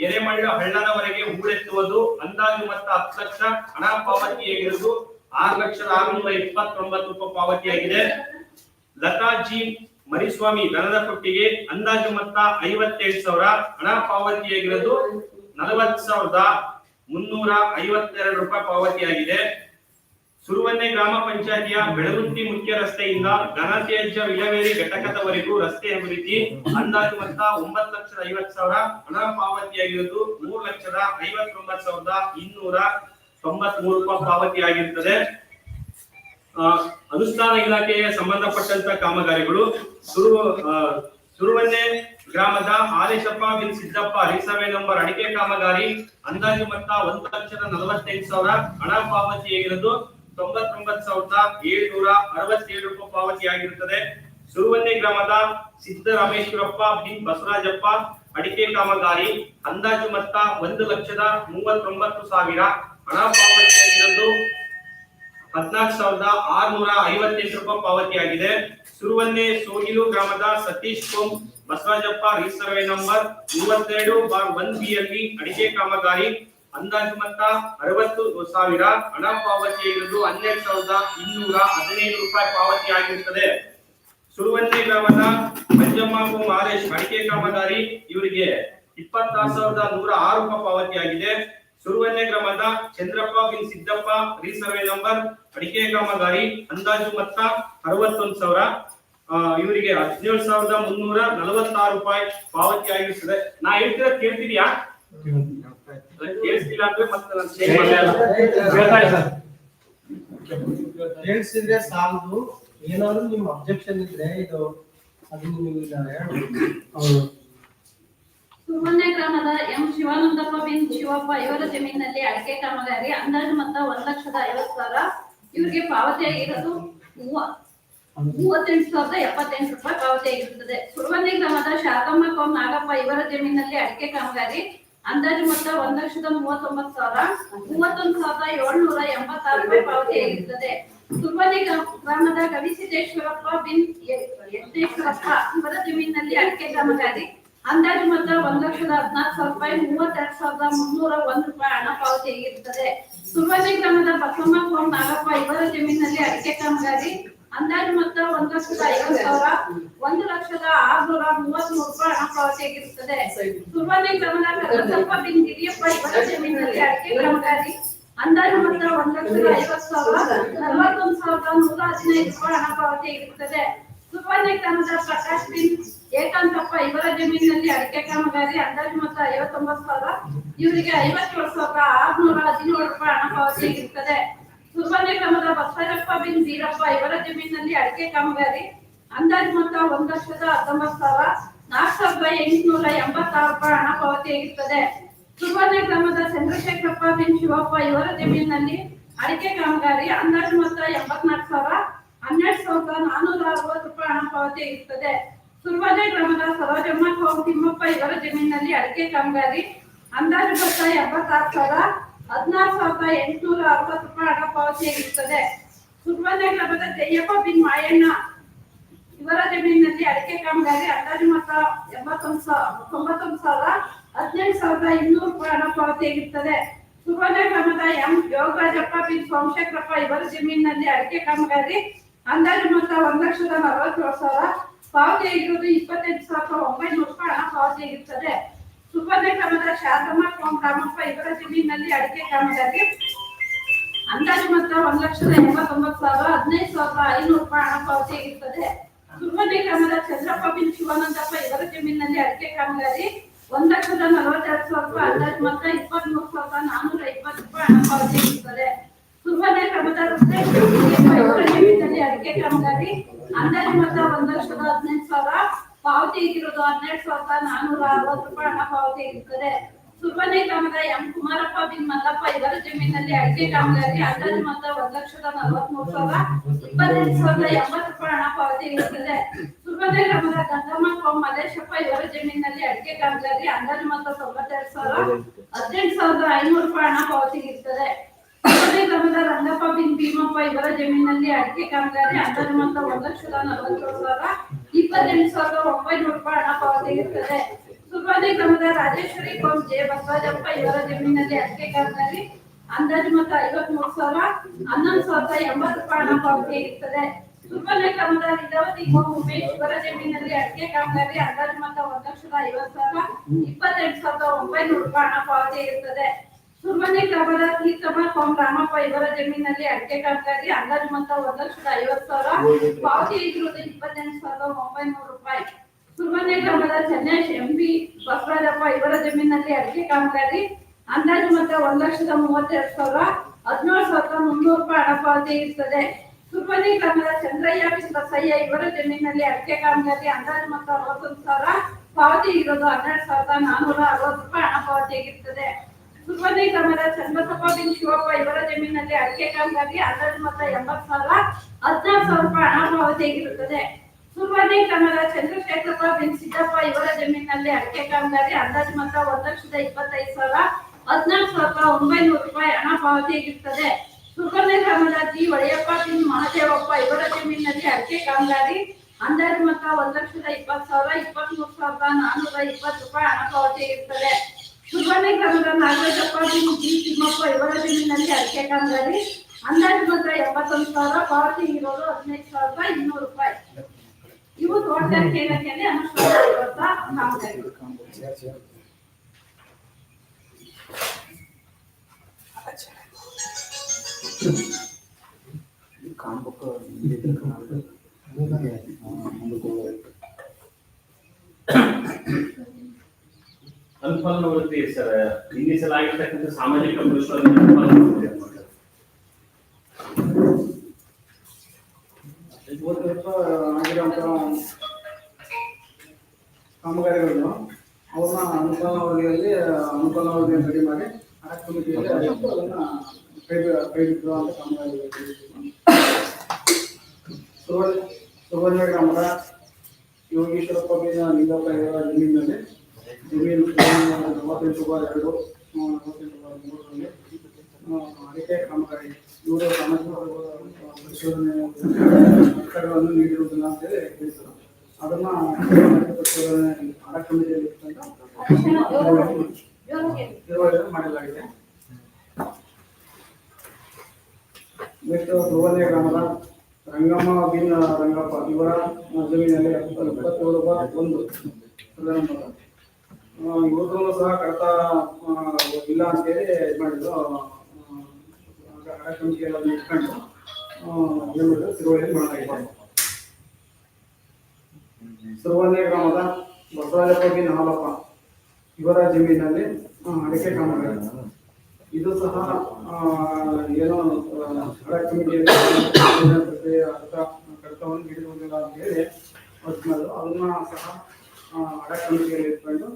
ಎರೆಮಳ್ಳ ಹಳ್ಳದವರೆಗೆ ಹೂಳೆತ್ತುವುದು ಅಂದಾಜು ಮೊತ್ತ ಹತ್ತು ಲಕ್ಷ. ಹಣ ಪಾವತಿಯಾಗಿರುವುದು ಆರು ಲಕ್ಷದ ಆರುನೂರ ಇಪ್ಪತ್ತೊಂಬತ್ತು ರೂಪಾಯಿ ಪಾವತಿಯಾಗಿದೆ ಲತಾ ಜಿ ಮರಿಸ್ವಾಮಿ ದನದ ಕೊಟ್ಟಿಗೆ ಅಂದಾಜು ಮೊತ್ತ ಐವತ್ತೇಳು ಸಾವಿರ. ಹಣ ಪಾವತಿಯಾಗಿರೋದು ನಲವತ್ತು ಸಾವಿರದ ಮುನ್ನೂರ ಐವತ್ತೆರಡು ರೂಪಾಯಿ ಪಾವತಿಯಾಗಿದೆ ಸುರುವನ್ನೆ ಗ್ರಾಮ ಪಂಚಾಯತಿಯ ಬೆಳಗುತ್ತಿ ಮುಖ್ಯ ರಸ್ತೆಯಿಂದ ಘನತ್ಯಾಜ್ಯ ವಿಲವೇರಿ ಘಟಕದವರೆಗೂ ರಸ್ತೆ ಅಭಿವೃದ್ಧಿ ಅಂದಾಜು ಮೊತ್ತ ಒಂಬತ್ತು ಲಕ್ಷದ ಐವತ್ತು ಸಾವಿರ. ಹಣ ಪಾವತಿಯಾಗಿರೋದು ಮೂರು ಲಕ್ಷದ ಐವತ್ತೊಂಬತ್ತು ಸಾವಿರದ ಇನ್ನೂರ ತೊಂಬತ್ ಮೂರು ರೂಪಾಯಿ ಪಾವತಿ ಆಗಿರ್ತದೆ. ಅನುಷ್ಠಾನ ಇಲಾಖೆಗೆ ಸಂಬಂಧಪಟ್ಟಂತ ಕಾಮಗಾರಿಗಳು. ಸುರು ಸುರುವನ್ನೆ ಗ್ರಾಮದ ಆದೇಶಪ್ಪ ಬಿನ್ ಸಿದ್ದಪ್ಪ ರಿಸರ್ವೆ ನಂಬರ್ ಅಡಿಕೆ ಕಾಮಗಾರಿ ಅಂದಾಜು ಮೊತ್ತ ಒಂದು ಲಕ್ಷದ ನಲವತ್ತೈದು ಸಾವಿರ ಹಣ ಪಾವತಿಯಾಗಿರೋದು ತೊಂಬತ್ತೊಂಬತ್ತು ಸಾವಿರದ ಏಳ್ನೂರ ಅರವತ್ತೇಳು ರೂಪಾಯಿ ಪಾವತಿಯಾಗಿರುತ್ತದೆ ಸುರುವನ್ನೆ ಗ್ರಾಮದ ಸಿದ್ದರಾಮೇಶ್ವರಪ್ಪ ಬಿನ್ ಬಸವರಾಜಪ್ಪ ಅಡಿಕೆ ಕಾಮಗಾರಿ ಅಂದಾಜು ಮೊತ್ತ ಒಂದು ಲಕ್ಷದ ಮೂವತ್ತೊಂಬತ್ತು ಸಾವಿರ ಹಣ ಪಾವತಿಯಾಗಿರೋದು ಹದಿನಾಲ್ಕು ಸಾವಿರದ ಆರ್ನೂರ ಐವತ್ತೆಂಟು ರೂಪಾಯಿ ಪಾವತಿಯಾಗಿದೆ ಸುರುವನ್ನೆ ಸೋಗಿಲು ಗ್ರಾಮದ ಸತೀಶ್ ಕೋಮ್ ಬಸವರಾಜಪ್ಪ ರಿಸರ್ವೆ ನಂಬರ್ ಮೂವತ್ತೆರಡು ಬಾರ್ ಒನ್ ಬಿ ಅಲ್ಲಿ ಅಡಿಕೆ ಕಾಮಗಾರಿ ಅಂದಾಜು ಮೊತ್ತ ಅರವತ್ತು ಸಾವಿರ. ಹಣ ಪಾವತಿ ಇರುವುದು ಹನ್ನೆರಡು ಸಾವಿರದ ಇನ್ನೂರ ಹದಿನೈದು ರೂಪಾಯಿ ಪಾವತಿಯಾಗಿರುತ್ತದೆ
ಗ್ರಾಮದ ಮಂಜಮ್ಮ ಕು ಮಾರೇಶ್ ಅಡಿಕೆ ಕಾಮಗಾರಿ ಇವರಿಗೆ ಇಪ್ಪತ್ತಾರು ಸಾವಿರದ ನೂರ ಆರು ರೂಪಾಯಿ ಪಾವತಿಯಾಗಿದೆ ಸುರುವನ್ನೆ ಗ್ರಾಮದ ಚಂದ್ರಪ್ಪ ಬಿನ್ ಸಿದ್ದಪ್ಪ ರೀಸರ್ವೆ ನಂಬರ್ ಅಡಿಕೆ ಕಾಮಗಾರಿ ಅಂದಾಜು ಮೊತ್ತ ಅರವತ್ತೊಂದು ಸಾವಿರ. ಇವರಿಗೆ ಹದಿನೇಳು ಸಾವಿರದ ಮುನ್ನೂರ ನಲವತ್ತಾರು ರೂಪಾಯಿ ಪಾವತಿ ಆಗಿರ್ತದೆ. ನಾ ಹೇಳ್ತಿರೋ ಕೇಳ್ತಿದ್ಯಾ? ಕೇಳಿಸ್ತಿಲ್ಲ ಅಂದ್ರೆ ಮತ್ತೆ
ಸಾಲದು. ಏನಾದ್ರು ನಿಮ್ ಅಬ್ಜೆಕ್ಷನ್ ಇದ್ರೆ ಇದು ಅದು ನೀವು ಇಲ್ಲ ಹೌದು
ಗ್ರಾಮದ ಎಂ ಶಿವಾನಂದಪ್ಪ ಬಿನ್ ಶಿವಪ್ಪ ಇವರ ಜಮೀನಿನಲ್ಲಿ ಅಡಿಕೆ ಕಾಮಗಾರಿ ಅಂದಾಜು ಮೊತ್ತ ಒಂದ್ ಲಕ್ಷದ ಐವತ್ ಸಾವಿರ ಇವರಿಗೆ ಮೂವ- ಮೂವತ್ತೆಂಟು ಸಾವಿರದ ಎಪ್ಪತ್ತೆಂಟು ರೂಪಾಯಿ ಪಾವತಿಯಾಗಿರುತ್ತದೆ ಸುರವನ್ನಿ ಗ್ರಾಮದ ಶಾರದಮ್ಮ ಕೋಮ್ ನಾಗಪ್ಪ ಇವರ ಜಮೀನಿನಲ್ಲಿ ಅಡಿಕೆ ಕಾಮಗಾರಿ ಅಂದಾಜು ಮೊತ್ತ ಒಂದ್ ಲಕ್ಷದ ಮೂವತ್ತೊಂಬತ್ತು ಸಾವಿರ ಮೂವತ್ತೊಂದು ಸಾವಿರದ ಏಳ್ನೂರ ಎಂಬತ್ತಾರು ರೂಪಾಯಿ ಪಾವತಿಯಾಗಿರುತ್ತದೆ ಸುರವನ್ನಿ ಗ್ರಾಮದ ಗವಿಸಿದ್ದೇಶ್ವರಪ್ಪ ಬಿನ್ ಯಜ್ಞೇಶ್ವರಪ್ಪ ಇವರ ಜಮೀನಿನಲ್ಲಿ ಅಡಿಕೆ ಕಾಮಗಾರಿ ಅಂದಾಜು ಮೊತ್ತ ಒಂದ್ ಲಕ್ಷದ ಹದಿನಾಲ್ಕು ಸಾವಿರ ರೂಪಾಯಿ, ಮೂವತ್ತೆರಡು ಸಾವಿರದ ಮುನ್ನೂರ ಒಂದ್ ರೂಪಾಯಿ ಹಣ ಪಾವತಿಯಾಗಿರುತ್ತದೆ ಸುರ್ವಜಿ ಗ್ರಾಮದ ಬಸಮ್ಮ ಕೋಮ್ ನಾಗಪ್ಪ ಇವರ ಜಮೀನಿನಲ್ಲಿ ಅಡಿಕೆ ಕಾಮಗಾರಿ. ಅಂದಾಜು ಮೊತ್ತ ಒಂದ್ ಲಕ್ಷದ ಐವತ್ತು ಸಾವಿರ, ಒಂದು ಲಕ್ಷದ ಆರ್ನೂರ ಮೂವತ್ತ್ ಮೂರು ರೂಪಾಯಿ ಹಣ ಪಾವತಿಯಾಗಿರುತ್ತದೆ ಸುರ್ವಜಿ ಗ್ರಾಮದ ಕಲಸಪ್ಪ ಬಿನ್ ಗಿರಿಯಪ್ಪ ಇವರ ಜಮೀನಿನಲ್ಲಿ ಅಡಿಕೆ ಕಾಮಗಾರಿ. ಅಂದಾಜು ಮೊತ್ತ ಒಂದ್ ಲಕ್ಷದ ಐವತ್ತು ಸಾವಿರ, ನಲವತ್ತೊಂದು ಸಾವಿರದ ನೂರ ಹದಿನೈದು ರೂಪಾಯಿ ಹಣ ಪಾವತಿಯಾಗಿರುತ್ತದೆ ಸುವರ್ಣ ಗ್ರಾಮದ ಪ್ರಕಾಶ್ ಬಿನ್ ಏಕಾಂತಪ್ಪ ಇವರ ಜಮೀನಿನಲ್ಲಿ ಅಡಿಕೆ ಕಾಮಗಾರಿ ಅಂದಾಜು ಮೊತ್ತ ಐವತ್ತೊಂಬತ್ತು ಸಾವಿರ. ಇವರಿಗೆ ಐವತ್ತೇಳು ಸಾವಿರದ ಆರ್ನೂರ ಹದಿನೇಳು ರೂಪಾಯಿ ಹಣ ಪಾವತಿಯಾಗಿರುತ್ತದೆ ಸುವರ್ಣ ಗ್ರಾಮದ ಬಸವರಪ್ಪ ಬಿನ್ ಬೀರಪ್ಪ ಇವರ ಜಮೀನಿನಲ್ಲಿ ಅಡಿಕೆ ಕಾಮಗಾರಿ ಅಂದಾಜು ಮೊತ್ತ ಒಂದು ಲಕ್ಷದ ಹತ್ತೊಂಬತ್ತು ಸಾವಿರ ನಾಲ್ಕು ಸಾವಿರದ ಎಂಟುನೂರ ಎಂಬತ್ತಾರು ರೂಪಾಯಿ ಹಣ ಪಾವತಿಯಾಗಿರುತ್ತದೆ ಸುವರ್ಣ ಗ್ರಾಮದ ಚಂದ್ರಶೇಖರಪ್ಪ ಬಿನ್ ಶಿವಪ್ಪ ಇವರ ಜಮೀನಿನಲ್ಲಿ ಅಡಿಕೆ ಕಾಮಗಾರಿ ಅಂದಾಜು ಮೊತ್ತ ಎಂಬತ್ನಾಲ್ಕು ಸಾವಿರ ಹನ್ನೆರಡು ಸಾವಿರದ ನಾನೂರ ಅರವತ್ತು ರೂಪಾಯಿ ಹಣ ಪಾವತಿಯಾಗಿರುತ್ತದೆ ಸುರ್ವಾಜೆ ಗ್ರಾಮದ ಸರೋಜಮ್ಮ ಕೋಮ್ ತಿಮ್ಮಪ್ಪ ಇವರ ಜಮೀನಿನಲ್ಲಿ ಅಡಿಕೆ ಕಾಮಗಾರಿ. ಅಂದಾಜು ಭತ್ತ ಎಂಬತ್ತಾರು ಸಾವಿರ, ಹದಿನಾರು ಸಾವಿರದ ಎಂಟುನೂರ ಅರವತ್ತು ರೂಪಾಯಿ ಹಣ ಪಾವತಿಯಾಗಿರುತ್ತದೆ ಸುರ್ವಾಜೆ ಗ್ರಾಮದ ಜಯಪ್ಪ ಬಿನ್ ಮಾಯಣ್ಣ ಇವರ ಜಮೀನಿನಲ್ಲಿ ಅಡಿಕೆ ಕಾಮಗಾರಿ ಅಂದಾಜು ಮೊತ್ತ ಎಂಬತ್ತೊಂದು ಸಾವಿರ ತೊಂಬತ್ತೊಂದು ಸಾವಿರ, ಹದಿನೆಂಟು ಸಾವಿರದ ಇನ್ನೂರು ರೂಪಾಯಿ ಹಣ ಪಾವತಿಯಾಗಿರುತ್ತದೆ ಸುವರ್ಣ ಗ್ರಾಮದ ಎಂ ಯೋಗರಾಜಪ್ಪ ಬಿನ್ ಸೋಮಶೇಖರಪ್ಪ ಇವರ ಜಮೀನಿನಲ್ಲಿ ಅಡಿಕೆ ಕಾಮಗಾರಿ ಅಂದಾಜು ಮಾತ್ರ ಒಂದ್ ಲಕ್ಷದ ನಲವತ್ತೇಳು ಸಾವಿರ. ಪಾವತಿಯಾಗಿರುವುದು ಇಪ್ಪತ್ತೆಂಟು ಸಾವಿರದ ಒಂಬೈನೂರು ರೂಪಾಯಿ ಹಣ ಪಾವತಿಯಾಗಿರುತ್ತದೆ ಸುಪರ್ಣ ಕ್ರಮದ ಶಾರದಮ್ಮ ಕೋಮ್ ರಾಮಪ್ಪ ಇವರ ಜಮೀನಿನಲ್ಲಿ ಅಡಿಕೆ ಕಾಮಗಾರಿ ಅಂದಾಜು ಮಾತ್ರ ಒಂದ್ ಲಕ್ಷದ ಎಂಬತ್ತೊಂಬತ್ತು ಸಾವಿರ, ಹದಿನೈದು ಸಾವಿರದ ಐನೂರು ರೂಪಾಯಿ ಹಣ ಪಾವತಿಯಾಗಿರುತ್ತದೆ ಸುರ್ವನಿ ಕ್ರಮದ ಚಂದ್ರಪ್ಪ ಬಿನ್ ಶಿವಾನಂದಪ್ಪ ಇವರ ಜಮೀನಿನಲ್ಲಿ ಅಡಿಕೆ ಕಾಮಗಾರಿ ಒಂದ್ ಲಕ್ಷದ ನಲವತ್ತೆರಡು ಸಾವಿರ ರೂಪಾಯಿ ಅಂದಾಜು ಮಾತ್ರ ಇಪ್ಪತ್ಮೂರು ಸಾವಿರದ ನಾನೂರ ಇಪ್ಪತ್ತು ರೂಪಾಯಿ ಹಣ ಪಾವತಿಯಾಗಿರುತ್ತದೆ ರುದ್ರೇಶ್ ಬಿಳಿಯಪ್ಪ ಇವರ ಅಡಿಕೆ ಕ್ರಮದಾರಿ ಅಂದಾಜು ಮೊತ್ತ ಒಂದ್ ಲಕ್ಷದ ಹದಿನೆಂಟು ಸಾವಿರ ಪಾವತಿ ಇರೋದು ಹನ್ನೆರಡು ಸಾವಿರದ ನಾನೂರ ಅರವತ್ತು ರೂಪಾಯಿ ಹಣ ಪಾವತಿ ಇರುತ್ತದೆ ಸುರ್ವನಿ ಗ್ರಾಮದ ಎಂ ಕುಮಾರಪ್ಪ ಬಿನ್ ಮಲ್ಲಪ್ಪ ಇವರ ಜಮೀನಿನಲ್ಲಿ ಅಡಿಕೆ ಕಾಮಗಾರಿ ಅಂದಾಜು ಮೊತ್ತ ಒಂದ್ ಲಕ್ಷದ ನಲವತ್ಮೂರು ಸಾವಿರ ಇಪ್ಪತ್ತೆಂಟು ಸಾವಿರದ ಎಂಬತ್ತು ರೂಪಾಯಿ ಹಣ ಇರುತ್ತದೆ. ಸುರ್ವನಿ ಗ್ರಾಮದ ಗಂಗಮ್ಮ ಕೌಮ್ ಮಲ್ಲೇಶಪ್ಪ ಇವರ ಜಮೀನಿನಲ್ಲಿ ಅಡಿಕೆ ಕಾಮಗಾರಿ ಅಂದಾಜು ಮೊತ್ತ ತೊಂಬತ್ತೆರಡು ಸಾವಿರ ಹದಿನೆಂಟು ಸಾವಿರದ ಐನೂರು ರೂಪಾಯಿ ಹಣ ಪಾವತಿಯಾಗಿರುತ್ತದೆ ಸುರ್ವನಿ ಗ್ರಾಮದ ರಂಗಪ್ಪ ಬಿನ್ ಭೀಮಪ್ಪ ಇವರ ಜಮೀನಿನಲ್ಲಿ ಅಡಿಕೆ ಕಾಮಗಾರಿ ಅಂದಾಜು ಮೊತ್ತ ಒಂದ್ ಲಕ್ಷದ ನಲವತ್ತೇಳು ಸಾವಿರ, ಇಪ್ಪತ್ತೆಂಟು ಸಾವಿರದ ಒಂಬೈನೂರು ರೂಪಾಯಿ ಹಣ ಪಾವತಿಯಾಗಿರುತ್ತದೆ ಸುರ್ವಾದಿ ಗ್ರಾಮದ ರಾಜೇಶ್ವರಿ ಕೌಮ್ ಜೆ ಬಸವರಾಜಪ್ಪ ಇವರ ಜಮೀನಿನಲ್ಲಿ ಅಡಿಕೆ ಕಾಮಗಾರಿ ಅಂದಾಜು ಮೊತ್ತ ಐವತ್ಮೂರು ಸಾವಿರ, ಹನ್ನೊಂದು ಸಾವಿರದ ಎಂಬತ್ತು ರೂಪಾಯಿ ಹಣ ಪಾವತಿಯಾಗಿರ್ತದೆ ಸುರ್ವನೆ ಗ್ರಾಮದ ಲೀಲಾವತಿ ಕೌಮ್ ಉಮೇಶ್ ಇವರ ಜಮೀನಿನಲ್ಲಿ ಅಡಿಕೆ ಕಾಮಗಾರಿ ಅಂದಾಜು ಮೊತ್ತ ಒಂದ್ ಲಕ್ಷದ ಐವತ್ತು ಸಾವಿರ, ಇಪ್ಪತ್ತೆಂಟು ಸಾವಿರದ ಒಂಬೈನೂರು ರೂಪಾಯಿ ಹಣ ಪಾವತಿಯಾಗಿರುತ್ತದೆ ಕ್ರಮದ ಈ ಕ್ರಮ ಫಾರ್ಮ್ ರಾಮಪ್ಪ ಇವರ ಜಮೀನಲ್ಲಿ ಅಡಿಕೆ ಕಾಮಗಾರಿ ಅಂದಾಜು ಮೊತ್ತ ಒಂದು ಲಕ್ಷದ ಐವತ್ತು ಸಾವಿರ ಪಾವತಿ ಇರುವುದು ಇಪ್ಪತ್ತೆಂಟು ಸಾವಿರದ ಒಂಬೈನೂರು ರೂಪಾಯಿ. ಸುಮ್ಮನೆ ಗ್ರಾಮದ ಚೆನ್ನೈಶ್ ಎಂಪಿ ಬಸವರಾಜಪ್ಪ ಇವರ ಜಮೀನಲ್ಲಿ ಅಡಿಕೆ ಕಾಮಗಾರಿ ಅಂದಾಜು ಮೊತ್ತ ಒಂದು ಲಕ್ಷದ ಮೂವತ್ತೆರಡು ಸಾವಿರ ಹದಿನೇಳು ಸಾವಿರದ ಮುನ್ನೂರು ರೂಪಾಯಿ ಹಣ ಪಾವತಿ ಇರುತ್ತದೆ ಸುಮ್ಮನೆ ಗ್ರಾಮದ ಚಂದ್ರಯ್ಯ ಬಸಯ್ಯ ಇವರ ಜಮೀನಲ್ಲಿ ಅಡಿಕೆ ಕಾಮಗಾರಿ ಅಂದಾಜು ಮೊತ್ತ ಅರವತ್ತೊಂದು ಸಾವಿರ ಪಾವತಿ ಇರೋದು ಹನ್ನೆರಡು ಸಾವಿರದ ನಾನೂರ ಅರವತ್ತು ರೂಪಾಯಿ ಹಣ ಪಾವತಿಯಾಗಿರುತ್ತದೆ ಸುರ್ವನಿ ಗ್ರಾಮದ ಚಂದ್ರಸಪ್ಪ ಬಿನ್ ಶಿವಪ್ಪ ಇವರ ಜಮೀನಿನಲ್ಲಿ ಅಡಿಕೆ ಕಾಮಗಾರಿ ಅಂದಾಜು ಮೊತ್ತ ಎಂಬತ್ತು ಸಾವಿರ ಹದಿನಾರು ಸಾವಿರ ರೂಪಾಯಿ ಹಣ ಪಾವತಿಯಾಗಿರುತ್ತದೆ ಸುರ್ವನಿ ಗ್ರಾಮದ ಚಂದ್ರಶೇಖರಪ್ಪ ಬಿನ್ ಸಿದ್ದಪ್ಪ ಇವರ ಜಮೀನಿನಲ್ಲಿ ಅಡಿಕೆ ಕಾಮಗಾರಿ ಅಂದಾಜು ಮೊತ್ತ ಒಂದು ಲಕ್ಷದ ಇಪ್ಪತ್ತೈದು ಸಾವಿರ ಹದಿನಾಲ್ಕು ಸಾವಿರದ ಒಂಬೈನೂರು ರೂಪಾಯಿ ಹಣ ಪಾವತಿಯಾಗಿರುತ್ತದೆ ಸುರ್ವನಿ ಗ್ರಾಮದ ಜಿ. ಒಡೆಯಪ್ಪ ಬಿನ್ ಮಹಾದೇವಪ್ಪ ಇವರ ಜಮೀನಿನಲ್ಲಿ ಅಡಿಕೆ ಕಾಮಗಾರಿ ಅಂದಾಜು ಮೊತ್ತ ಒಂದು ಲಕ್ಷದ ಇಪ್ಪತ್ತು ಸಾವಿರ, ಇಪ್ಪತ್ಮೂರು ಸಾವಿರದ ನಾನೂರ ಇಪ್ಪತ್ತು ರೂಪಾಯಿ ಹಣ ಪಾವತಿಯಾಗಿರುತ್ತದೆ ಸುರ್ವನಿ ಗ್ರಾಮದ ನಾಗರಾಜಪ್ಪ ಬಿನ್ ಜಿ ತಿಮ್ಮಪ್ಪ ಇವರ ಜಮೀನಿನಲ್ಲಿ ಅಡಿಕೆ ಕಾಮಗಾರಿ ಅಂದಾಜು ಮೊತ್ತ ಎಂಬತ್ತೊಂದು ಸಾವಿರ ಪಾವತಿ ಇರೋದು ಹದಿನೈದು ಸಾವಿರದ ಇನ್ನೂರು ರೂಪಾಯಿ ಇವು ತೋಟ ಸಾರ್ವಜನಿಕ ಇಲಾಖೆಯಲ್ಲಿ ಅನುಷ್ಠಾನಗೊಳಿಸುವಂತ ಕಾಮಗಾರಿ
ಅನುಫಲನವೃತ್ತಿ ಸರ್. ನಿಲ್ಲಿಸಲಾಗಿರ್ತಕ್ಕಂಥ ಸಾಮಾಜಿಕ
ಕಾಮಗಾರಿಗಳನ್ನು ಅವ್ರನ್ನ ಅನುಕೂಲ ವರದಿಯಲ್ಲಿ ಅನುಕೂಲ ವರದಿಯನ್ನು ರೆಡಿ ಮಾಡಿ ಅದನ್ನು ಕೈ ಕೈ ಬಿಟ್ಟಿರುವಂತ ಕಾಮಗಾರಿ ಸುವರ್ಣ ಸುವರ್ಣ ಗ್ರಾಮದ ಯೋಗೀಶ್ವರಪ್ಪ ಬೀಜ ನಿಂಗಪ್ಪ ಇವರ ಜಮೀನಿನಲ್ಲಿ ಜಮೀನು ನಲವತ್ತೆಂಟು ಬಾರ್ ಎರಡು ಆ, ನಲವತ್ತೆಂಟು ಬಾರ್ ಮೂರರಲ್ಲಿ ಆ, ಅಡಿಕೆ ಕಾಮಗಾರಿ ಇವರು ಸಾಮಾಜಿಕ ಪರಿಶೋಧನೆ ಪತ್ರಗಳನ್ನು ನೀಡಿರುವುದಿಲ್ಲ ಅಂತೇಳಿ ತಿಳಿಸಿದರು. ಅದನ್ನ ಆಡ ಕಮಿಟಿಯಲ್ಲಿ ಮಾಡಲಾಗಿದೆ ನೆಕ್ಸ್ಟ್ ಧ್ರುವನೇ ಗ್ರಾಮದ ರಂಗಮ್ಮ ಬಿನ್ ರಂಗಪ್ಪ, ಇವರ ಜಮೀನಲ್ಲಿ ಇಪ್ಪತ್ತೇಳು ಒಂದು ಇವ್ರದ್ದು ಸಹ ಕಡತ ಇಲ್ಲ ಅಂತೇಳಿ ಇದು ಮಾಡಿದ್ರು. ಕಮಿಟಿ ಎಲ್ಲ ಇಟ್ಕೊಂಡು ಸುರುವನ್ನೇ ಗ್ರಾಮದ ಬಸವರಾಜಪ್ಪ ಬಿನ್ ಹಾಲಪ್ಪ ಇವರ ಜಮೀನಲ್ಲಿ ಅಡಿಕೆ ಕಾಮಗಾರಿ. ಇದು ಸಹ ಏನೋ ಹಡ ಕಮಿಟಿಯಲ್ಲಿ ಅಥವಾ ಕಡತವನ್ನು ಹಿಡಿದುವುದಿಲ್ಲ ಅಂತ ಹೇಳಿ ಅದನ್ನ ಸಹ ಕಮಿಟಿಯಲ್ಲಿ ಇಟ್ಕೊಂಡು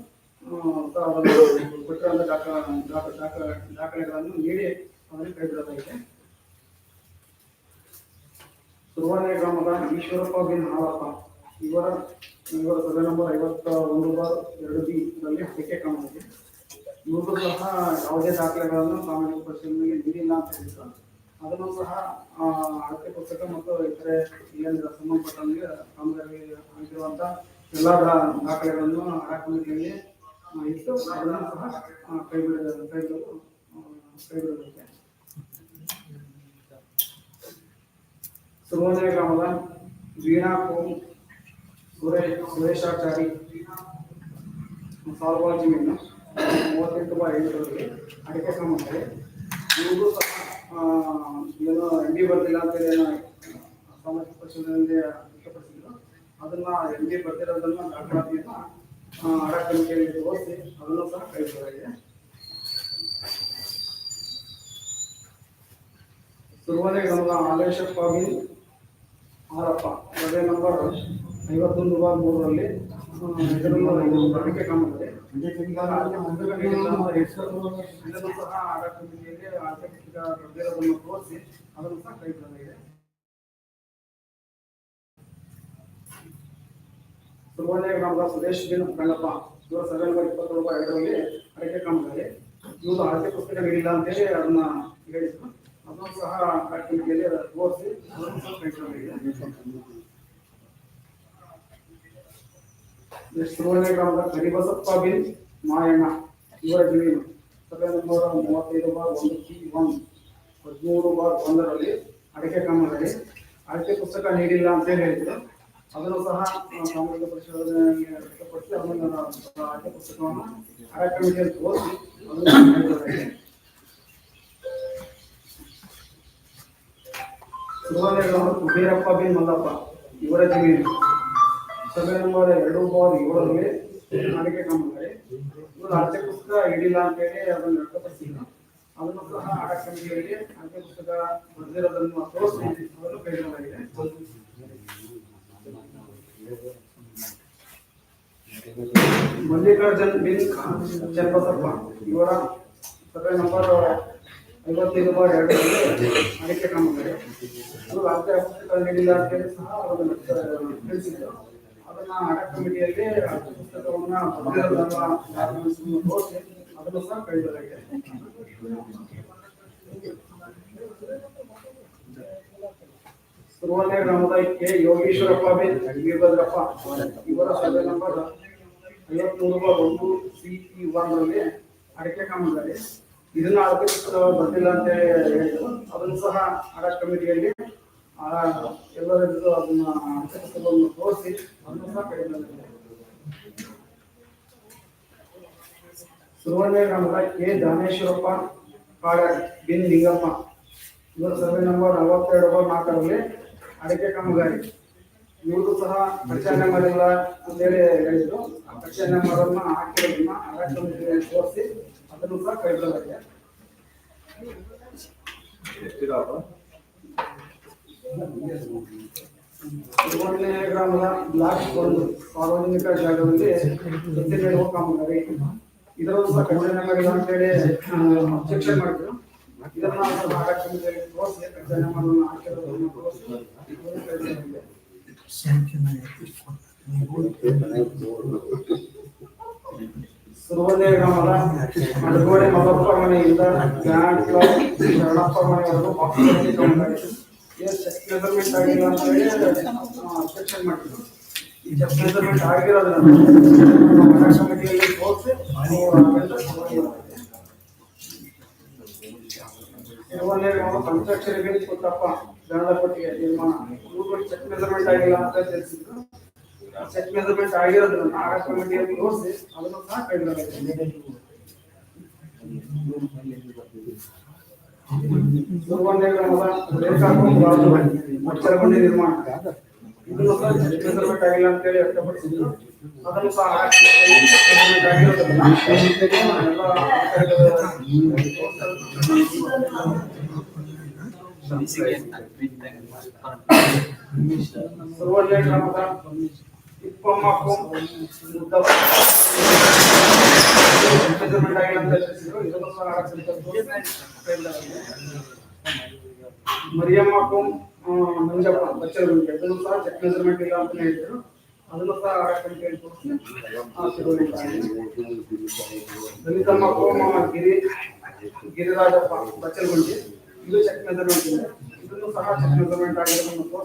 ಆ, ಸಹ ಅದನ್ನು ಕೊಟ್ಟಿರುವಂತ ದಾಖ ದಾಖ- ದಾಖ- ದಾಖಲೆಗಳನ್ನು ನೀಡಿ ಅದನ್ನು ಕೈ ಬಿಡಲಾಗಿದೆ ಗ್ರಾಮದ ಈಶ್ವರಪ್ಪ ಬಿನ್ ಹಾಲಪ್ಪ ಇವರ ಇವರ ಸಭೆ ನಂಬರ್ ಐವತ್ತ ಒಂದು ಬಾರ್ ಎರಡು ಬಿ ರಲ್ಲಿ ಅಡಿಕೆ ಕಾಮಗಾರಿ ಇವರು ಸಹ ಯಾವುದೇ ದಾಖಲೆಗಳನ್ನು ಸಾಮಾನ್ಯ ಪರಿಶೀಲನೆಗೆ ನೀಡಿಲ್ಲ ಅಂತ ಹೇಳಿದ್ದಾರೆ ಅದನ್ನು ಸಹ ಅಳತೆ ಪುಸ್ತಕ ಮತ್ತು ಇತರೆ ಏನಿದೆ ಸಂಬಂಧಪಟ್ಟಂಗೆ ಕಾಮಗಾರಿ ಆಗಿರುವಂಥ ಎಲ್ಲ ದಾಖಲೆಗಳನ್ನು ಹಣ ಕಮಿಟಿಯಲ್ಲಿ ಆ, ಇಟ್ಟು ಅದನ್ನು ಸಹ ಕೈ ಬಿಡ ಕೈ ಬಿಡಬೇಕು ಸುರುವನೆ ಗ್ರಾಮದ ವೀಣಾ ಸುರೇಶ್ ಸುರೇಶಾಚಾರಿ ಸಾಲ್ವಾ ಜಮೀನು ಮೂವತ್ತೆಂಟು ಬಾರಿ ಎಂಟರಲ್ಲಿ ಅಡಿಕೆ ಕಾಮಗಾರಿ ಇವರು ಸಹ ಏನೋ ಎಂ ಡಿ ಬರ್ತಿಲ್ಲ ಅಂತ ಏನೋ ಸಾಮಾಜಿಕ ಪರಿಶೀಲನೆಯಲ್ಲಿ ವ್ಯಕ್ತಪಡಿಸಿದ್ರು. ಅದನ್ನ ಎಂ ಡಿ ಬರ್ತಿರೋದನ್ನ ದಾಖಲಾತಿಯನ್ನ ಆ, ಹಡ ಕಮಿಟಿಯಲ್ಲಿ ತೋರಿಸಿ ಅದನ್ನು ಸಹ ಕೈ ಬಿಡಲಾಗಿದೆ ಸುರುವನೆ ಗ್ರಾಮದ ಆಲೇಶಪ್ಪ ಬಿನ್ ಆರಪ್ಪ. ಸರ್ವೆ ನಂಬರ್ ಐವತ್ತೊಂದು ಬಾರ್ ಮೂರರಲ್ಲಿ ಇದರಲ್ಲೂ ಇದು ಅಡಿಕೆ ಕಾಮಗಾರಿ ಇದನ್ನು ಸಹ ಆಡ ಕಮಿಟಿಯಲ್ಲಿ ಆರ್ಥಿಕ ಬರ್ದಿರೋದನ್ನು ತೋರಿಸಿ ಅದನ್ನು ಸಹ ಕೈ ಗ್ರಾಮದ ಸುರೇಶ್ ಬಿನ್ ರಂಗಪ್ಪ ಇವರ ಸರ್ವೆ ನಂಬರ್ ಇಪ್ಪತ್ತೊಂದು ಎರಡರಲ್ಲಿ ಅಡಿಕೆ ಕಾಮಗಾರಿ ಇವರು ಆರ್ಥಿಕ ಪುಸ್ತಕ ನೀಡಿಲ್ಲ ಅಂತೇಳಿ ಅದನ್ನ ಹೇಳಿದ್ರು. ಸಹ ಕಮಿಟಿಯಲ್ಲಿ ತೋರಿಸಿ ಬಿಡಲಾಗಿದೆ ಸುವರ್ಣ ಗ್ರಾಮದ ಕರಿಬಸಪ್ಪ ಬಿನ್ ಮಾಯಣ್ಣ ಇವರ ಜಮೀನು ನಂಬರ್ ಮೂವತ್ತೈದು ಬಾರ್ ಒಂದು ಸಿ ಒನ್ ಹದಿಮೂರು ಬಾರ್ ಒಂದರಲ್ಲಿ ಅಡಿಕೆ ಕ್ರಮದಲ್ಲಿ ಅಡಿಕೆ ಪುಸ್ತಕ ನೀಡಿಲ್ಲ ಅಂತ ಹೇಳಿದ್ರು ಅದನ್ನು ಸಹ ಸಾಮಾಜಿಕ ಪರಿಶೋಧನೆ ವ್ಯಕ್ತಪಡಿಸಿ ಅದನ್ನು ಅಡಿಕೆ ಪುಸ್ತಕವನ್ನು ಕಮಿಟಿಯಲ್ಲಿ ತೋರಿಸಿ ಅದನ್ನು ಗ್ರಾಮದ ಕುಬೇರಪ್ಪ ಬಿನ್ ಮಲ್ಲಪ್ಪ, ಇವರ ಜಮೀನು ಸಭೆ ಎರಡು ಬಾರ್ ಏಳರಲ್ಲಿ ಅಡಿಕೆ ಕಾಣ್ತಾರೆ ಇವರು ಆರ್ಥಿಕ ಪುಸ್ತಕ ಹಿಡಿಲ್ಲ ಅಂತೇಳಿ ಅದನ್ನು ವ್ಯಕ್ತಪಡಿಸಿಲ್ಲ. ಅದನ್ನು ಸಹ ಆಡ ಕಮಿಟಿಯಲ್ಲಿ ಅರ್ಥ ಪುಸ್ತಕ ಬರೆದಿರೋದನ್ನು ತೋರಿಸಿ ಅವರು ಕೈಗೊಳ್ಳಲಾಗಿದೆ ಮಲ್ಲಿಕಾರ್ಜುನ್ ಬಿನ್ ಚನ್ನಬಸಪ್ಪ, ಇವರ ಸಭೆ ನಂಬರ್ ಐವತ್ತೈದು ಬಾರ್ ಎರಡು ಅಡಿಕೆ ಕಾಮಗಾರಿ ಇವರು ಆರ್ಥಿಕ ಪುಸ್ತಕ ನೀಡಿಲ್ಲ ಸಹ ಅದನ್ನು ತಿಳಿಸಿದ್ದರು ಅದನ್ನ ಆಡ ಕಮಿಟಿಯಲ್ಲಿ ಪುಸ್ತಕವನ್ನು ಪುಸ್ತಕವನ್ನ ಅದನ್ನು ಸಹ ಕಳೆಯಲಾಗಿದೆ ಸುರುವನೆ ಗ್ರಾಮದ ಯೋಗೀಶ್ವರಪ್ಪ ಬಿನ್ ವೀರಭದ್ರಪ್ಪ ಇವರ ಸರ್ವೆ ನಂಬರ್ ಐವತ್ಮೂರು ಬಾರ್ ಒಂದು ಸಿ ಒನ್ ರಲ್ಲಿ ಅಡಿಕೆ ಕಾಮಗಾರಿ. ಇದನ್ನ ಅಳವಡಿಸ್ಕೊಂಡು ಬರ್ತಿಲ್ಲ ಅಂತ ಹೇಳಿದ್ರು. ಅದನ್ನು ಸಹ ಆಕಾಶ ಕಮಿಟಿಯಲ್ಲಿ ಎಲ್ಲರಿಗೂ ಅದನ್ನ ಅನುಸರಿಸಲು ತೋರಿಸಿ ಅದನ್ನು ಸಹ ಕಡಿಮೆ ಸುವರ್ಣ ನಂಬರ್ ಕೆ. ದಾನೇಶ್ವರಪ್ಪ ಕಾಡರ್ ಬಿನ್ ಲಿಂಗಪ್ಪ. ಇವರು ಸರ್ವೆ ನಂಬರ್ ನಲವತ್ತೆರಡು ಬ ನಾಲ್ಕರಲ್ಲಿ ಅಡಿಕೆ ಕಾಮಗಾರಿ. ಇವರು ಸಹ ಪರಿಚಯ ಮಾಡಿಲ್ಲ ಅಂತೇಳಿ ಹೇಳಿದ್ರು. ಆ ಪರಿಚಯ ಮಾಡೋದನ್ನ ಹಾಕಿರೋದನ್ನ ಆಕಾಶ ಕಮಿಟಿಯಲ್ಲಿ ತೋರಿಸಿ ಅದನ್ನು ಸಹ ಕೈ ಬಿಡಲಾಗಿದೆ ಸುರುವನ್ನೆ ಗ್ರಾಮದ ಬ್ಲಾಕ್ ಒಂದು ಸಾರ್ವಜನಿಕ ಜಾಗದಲ್ಲಿ ಸತ್ಯ ನೀಡುವ ಕಾಮಗಾರಿ ಇದರಲ್ಲೂ ಸಹ ಕಠಿಣ ನಂಬರ್ ಇಲ್ಲ ಅಂತೇಳಿ ಅಬ್ಜೆಕ್ಷನ್ ಮಾಡಿದ್ರು ಇದನ್ನ ಸ್ವಲ್ಪ ಆಡಳಿತ ಸಮಿತಿಗೆ ತೋರಿಸಿ ಕಠಿಣ ನಂಬರ್ ಹಾಕಿರೋದನ್ನ ತೋರಿಸಿ ಸುರುವನ್ನೇ ಗ್ರಾಮದ ಅಡಗೋಡೆ ಮಲ್ಲಪ್ಪ ಮನೆಯಿಂದ ಗ್ರ್ಯಾಂಡ್ ಕ್ಲಬ್ ಶರಣಪ್ಪ ಮನೆಯವರೆಗೂ ಮೆಜರ್ಮೆಂಟ್ ಆಗಿಲ್ಲ ಅಂತ ಹೇಳಿ ಅಬ್ಜೆಕ್ಷನ್ ಮಾಡಿದ್ರು ಈ ಚೆಕ್ ಮೆಜರ್ಮೆಂಟ್ ಆಗಿರೋದ್ರಿಂದ ಮನೆ ಕಮಿಟಿಯಲ್ಲಿ ತೋರಿಸಿ ಪಂಚಾಕ್ಷರಿಗೆ ಕೊಟ್ಟಪ್ಪ ದನದ ಕೊಟ್ಟಿಗೆ ನಿರ್ಮಾಣ ಚೆಕ್ ಮೆಜರ್ಮೆಂಟ್ ಆಗಿಲ್ಲ ಅಂತ ತಿಳಿಸಿದ್ರು ಚೆಕ್ ಮೆಜರ್ಮೆಂಟ್ ಆಗಿರೋದ್ರಿಂದ ಆಗ ಕಮಿಟಿಯಲ್ಲಿ ತೋರಿಸಿ ಅದನ್ನು ಸಹ ಕೈಗೊಳ್ಳಲಾಗಿದೆ ಸುರುವನ್ನೇ ಗ್ರಾಮದ ರೇಖಾತ್ಮಕ ಮಚ್ಚರಗೊಂಡಿ ನಿರ್ಮಾಣ ಇದನ್ನು ಸಹ ಚೆಕ್ ಮೆಜರ್ಮೆಂಟ್ ಆಗಿಲ್ಲ ಅಂತ ಹೇಳಿ ವ್ಯಕ್ತಪಡಿಸಿದ್ರು ಅದನ್ನು ಸಹ ಆಗ ಕಮಿಟಿಯಲ್ಲಿ check measurement ಆಗಿರೋದ್ರಿಂದ ಎಲ್ಲ ಸುರುವನ್ನೇ ಗ್ರಾಮದ ಇಪ್ಪಮ್ಮ ಮುದ್ದವ ಮೆಜರ್ಮೆಂಟ್ ಆಗಿಲ್ಲ ಅಂತ ತಿಳಿಸಿದ್ರು ಇದನ್ನು ಸಹ ಆಗ ಕಮಿಟಿಯಲ್ಲಿ ಕೈಗೊಳ್ಳಲಾಗಿದೆ. ಮರಿಯಮ್ಮ ಕೋಂ ಮಂಜಪ್ಪ ಬಚ್ಚಲಗುಂಟೆ ಅದನ್ನು ಸಹ ಚೆಕ್ ಮೆಜರ್ಮೆಂಟ್ ಇಲ್ಲ ಅಂತ ಹೇಳಿದ್ರು ಅದನ್ನು ಸಹ ಆಗ ಕಮಿಟಿಯಲ್ಲಿ ತೋರಿಸಿ ಆ ತಿರುವಳಿ ದಲಿತಮ್ಮ ಕೋಮ ಗಿರಿ ಗಿರಿರಾಜಪ್ಪ ಬಚ್ಚಲಗುಂಟೆ ಇದು ಚೆಕ್ ಮೆಜರ್ಮೆಂಟ್ ಇದೆ ಇದನ್ನು ಸಹ ಚೆಕ್ ಮೆಜರ್ಮೆಂಟ್ ಆಗಿರೋದನ್ನು ತೋರಿಸಿ